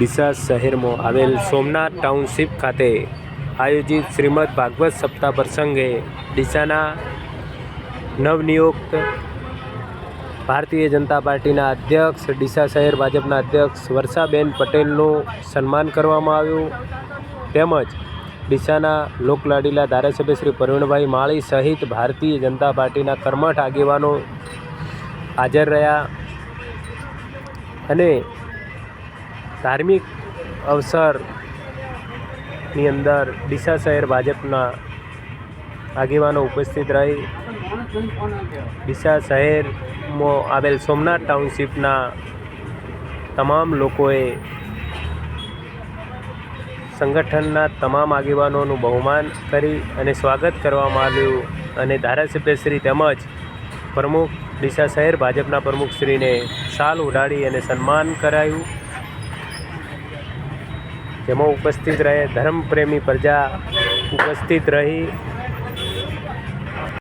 ડીસા શહેરમાં આવેલ સોમનાથ ટાઉનશીપ ખાતે આયોજિત શ્રીમદ ભાગવત સપ્તાહ પ્રસંગે ડીસાના નવનિયુક્ત ભારતીય જનતા પાર્ટીના અધ્યક્ષ, ડીસા શહેર ભાજપના અધ્યક્ષ વર્ષાબેન પટેલનું સન્માન કરવામાં આવ્યું. તેમજ ડીસાના લોકલાડીલા ધારાસભ્ય શ્રી પ્રવીણભાઈ માળી સહિત ભારતીય જનતા પાર્ટીના કર્મઠ આગેવાનો હાજર રહ્યા. અને ધાર્મિક અવસરની અંદર ડીસા શહેર ભાજપના આગેવાનો ઉપસ્થિત રહી. ડીસા શહેરમાં આવેલ સોમનાથ ટાઉનશીપના તમામ લોકોએ સંગઠનના તમામ આગેવાનોનું બહુમાન કરી અને સ્વાગત કરવામાં આવ્યું અને ધારાસભ્યશ્રી તેમજ પ્રમુખ ડીસા શહેર ભાજપના પ્રમુખશ્રીને શાલ ઉડાડી અને સન્માન કરાયું. જેમાં ઉપસ્થિત રહે ધર્મપ્રેમી પ્રજા ઉપસ્થિત રહી